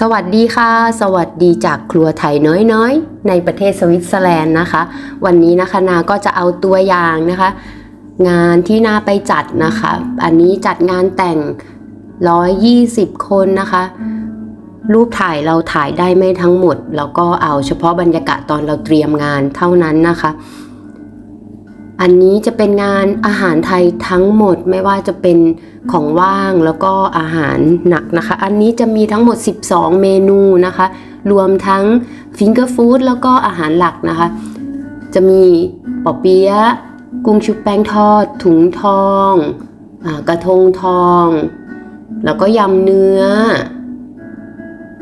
สวัสดีค่ะ สวัสดีจากครัวไทยน้อยๆ ในประเทศสวิตเซอร์แลนด์นะคะ วันนี้นะคะนาก็จะเอาตัวอย่างนะคะ งานที่นาไปจัดนะคะ อันนี้จัดงานแต่ง 120 คนนะคะ รูปถ่ายเราถ่ายได้ไม่ทั้งหมด แล้วก็เอาเฉพาะบรรยากาศตอนเราเตรียมงานเท่านั้นนะคะ อันนี้จะเป็นงานอาหารไทยทั้งหมดไม่ว่าจะเป็นของว่างแล้วก็อาหารหนักนะคะ อันนี้จะมีทั้งหมด 12 เมนูนะคะ รวมทั้งฟิงเกอร์ฟู้ดแล้วก็อาหารหลักนะคะ จะมีปอเปี๊ยะกุ้งชุบแป้งทอด ถุงทองอกระทงทอง แล้วก็ยำเนื้อ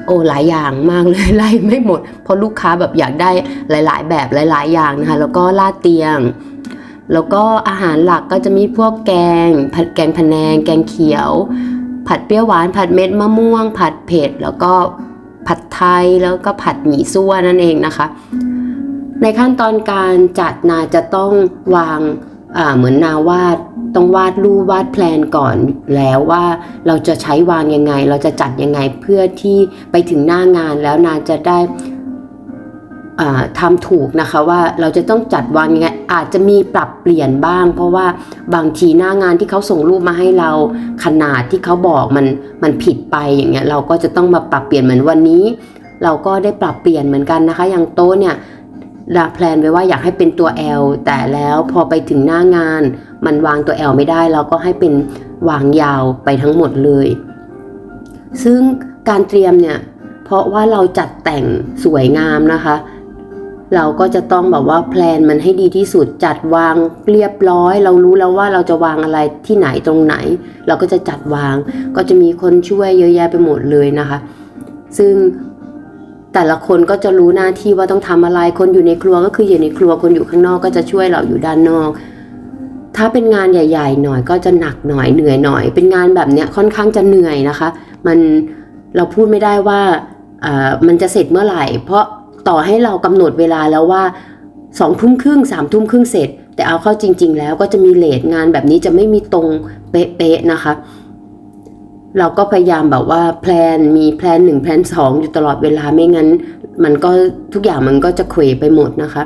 โอ้หลายอย่างมากเลยไล่ไม่หมด เพราะลูกค้าแบบอยากได้หลาย ๆ แบบหลาย ๆ อย่างนะคะ แล้วก็ลาดเตียง แล้วก็อาหารหลักก็จะมีพวกแกง ผัดแกงพะแนง แกงเขียว ผัดเปรี้ยวหวาน ผัดเม็ดมะม่วง ผัดเผ็ด แล้วก็ผัดไทย แล้วก็ผัดหมี่ซั่วนั่นเองนะคะ ในขั้นตอนการจัดนาจะต้องวางเหมือนนาวาดต้องวาดรูปวาดแพลนก่อนแล้วว่าเราจะใช้วางยังไง เราจะจัดยังไงเพื่อที่ไปถึงหน้างานแล้วนาจะได้ ทำถูกนะคะว่าเราจะต้องจัดวางยังไงอาจจะมีปรับเปลี่ยนบ้าง เพราะว่าบางทีหน้างานที่เขาส่งรูปมาให้เราขนาดที่เขาบอกมันมันผิดไปอย่างเงี้ยเราก็จะต้องมาปรับเปลี่ยนเหมือนวันนี้ เราก็ได้ปรับเปลี่ยนเหมือนกันนะคะ อย่างโต๊ะเนี่ยดาแพลนไว้ว่าอยากให้เป็นตัว L แต่แล้วพอไปถึงหน้างาน มันวางตัว L ไม่ได้ เราก็ให้เป็นวางยาวไปทั้งหมดเลย ซึ่งการเตรียมเนี่ยเพราะว่าเราจัดแต่งสวยงามนะคะ เราก็จะต้องแบบว่าแพลนมันให้ดีที่สุดจัดวางเรียบร้อย เรารู้แล้วว่าเราจะวางอะไรที่ไหนตรงไหน เราก็จะจัดวาง ก็จะมีคนช่วยเยอะแยะไปหมดเลยนะคะ ซึ่งแต่ละคนก็จะรู้หน้าที่ว่าต้องทำอะไร คนอยู่ในครัวก็คืออยู่ในครัว คนอยู่ข้างนอกก็จะช่วยเราอยู่ด้านนอก ถ้าเป็นงานใหญ่ ๆ หน่อยก็จะหนักหน่อยเหนื่อยหน่อย เป็นงานแบบเนี้ยค่อนข้างจะเหนื่อยนะคะ มันเราพูดไม่ได้ว่าอ่ามันจะเสร็จเมื่อไหร่ เพราะ ต่อให้เรากำหนดเวลาแล้วว่าสองทุ่มครึ่งสามทุ่มครึ่งเสร็จ แต่เอาเข้าจริง ๆ แล้วก็จะมีเลทงานแบบนี้จะไม่มีตรงเป๊ะๆนะคะ เราก็พยายามแบบว่าแพลนมีแพลนหนึ่งแพลนสองอยู่ตลอดเวลาไม่งั้น มันก็ทุกอย่างมันก็จะเขวไปหมดนะคะ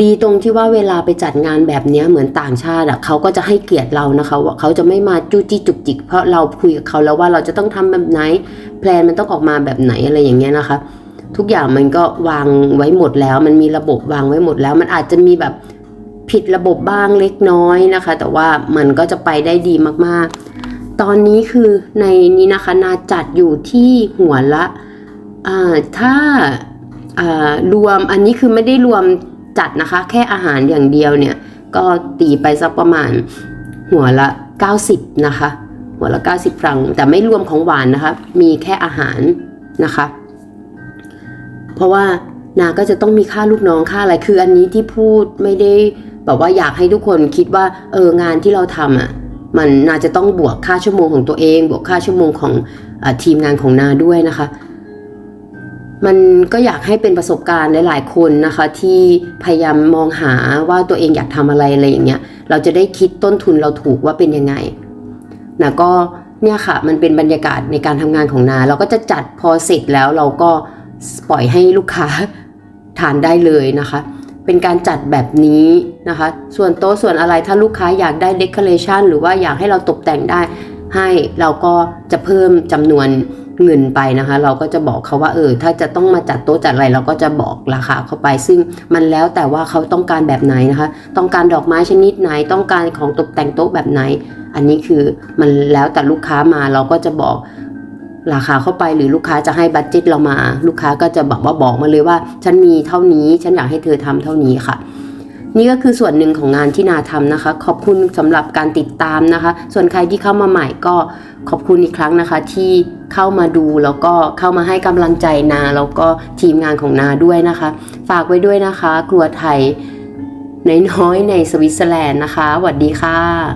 ดีตรงที่ว่าเวลาไปจัดงานแบบนี้เหมือนต่างชาติอะเขาก็จะให้เกียรติเรานะคะว่าเขาจะไม่มาจู้จี้จุกจิก เพราะเราคุยกับเขาแล้วว่าเราจะต้องทำแบบไหน แพลนมันต้องออกมาแบบไหนอะไรอย่างเงี้ยนะคะ ทุกอย่างมันก็วางไว้หมดแล้ว มันมีระบบวางไว้หมดแล้ว มันอาจจะมีแบบผิดระบบบ้างเล็กน้อยนะคะ แต่ว่ามันก็จะไปได้ดีมากๆ ตอนนี้คือในนี้นะคะนาจัดอยู่ที่หัวละถ้าอ่ารวมอันนี้คือไม่ได้รวมจัดนะคะ แค่อาหารอย่างเดียวเนี่ย ก็ตีไปสักประมาณหัวละ 90 นะคะ หัวละ 90 ฟรัง แต่ไม่รวมของหวานนะคะ มีแค่อาหารนะคะ เพราะว่านาก็จะต้องมีค่าลูกน้องค่าอะไรคืออันนี้ที่พูดไม่ได้แบบว่าอยากให้ทุกคนคิดว่าเอองานที่เราทำอะมันนาจะต้องบวกค่าชั่วโมงของตัวเอง บวกค่าชั่วโมงของอทีมงานของนาด้วยนะคะ มันก็อยากให้เป็นประสบการณ์หลายๆคนนะคะ ที่พยายามมองหาว่าตัวเองอยากทำอะไรอะไรอย่างเงี้ยเราจะได้คิดต้นทุนเราถูกว่าเป็นยังไงนะก็เนี่ยค่ะมันเป็นบรรยากาศในการทำงานของนา เราก็จะจัดพอเสร็จแล้วเราก็ ปล่อยให้ลูกค้าทานได้เลยนะคะ เป็นการจัดแบบนี้นะคะ ส่วนโต๊ะส่วนอะไรถ้าลูกค้าอยากได้เดคอเรชันหรือว่าอยากให้เราตกแต่งได้ ให้เราก็จะเพิ่มจำนวนเงินไปนะคะ เราก็จะบอกเขาว่าเออถ้าจะต้องมาจัดโต๊ะจัดอะไรเราก็จะบอกราคาเข้าไป ซึ่งมันแล้วแต่ว่าเขาต้องการแบบไหนนะคะ ต้องการดอกไม้ชนิดไหน ต้องการของตกแต่งโต๊ะแบบไหน อันนี้คือมันแล้วแต่ลูกค้ามาเราก็จะบอก ราคาเข้าไปหรือลูกค้าจะให้บัตเจ็ตเรามา ลูกค้าก็จะบอกว่าบอกมาเลยว่า ฉันมีเท่านี้ฉันอยากให้เธอทำเท่านี้ค่ะ นี่ก็คือส่วนหนึ่งของงานที่นาทำนะคะ ขอบคุณสำหรับการติดตามนะคะ ส่วนใครที่เข้ามาใหม่ก็ขอบคุณอีกครั้งนะคะ ที่เข้ามาดูแล้วก็เข้ามาให้กำลังใจนาแล้วก็ทีมงานของนาด้วยนะคะ ฝากไว้ด้วยนะคะครัวไทยน้อยๆในสวิตเซอร์แลนด์นะคะสวัสดีค่ะ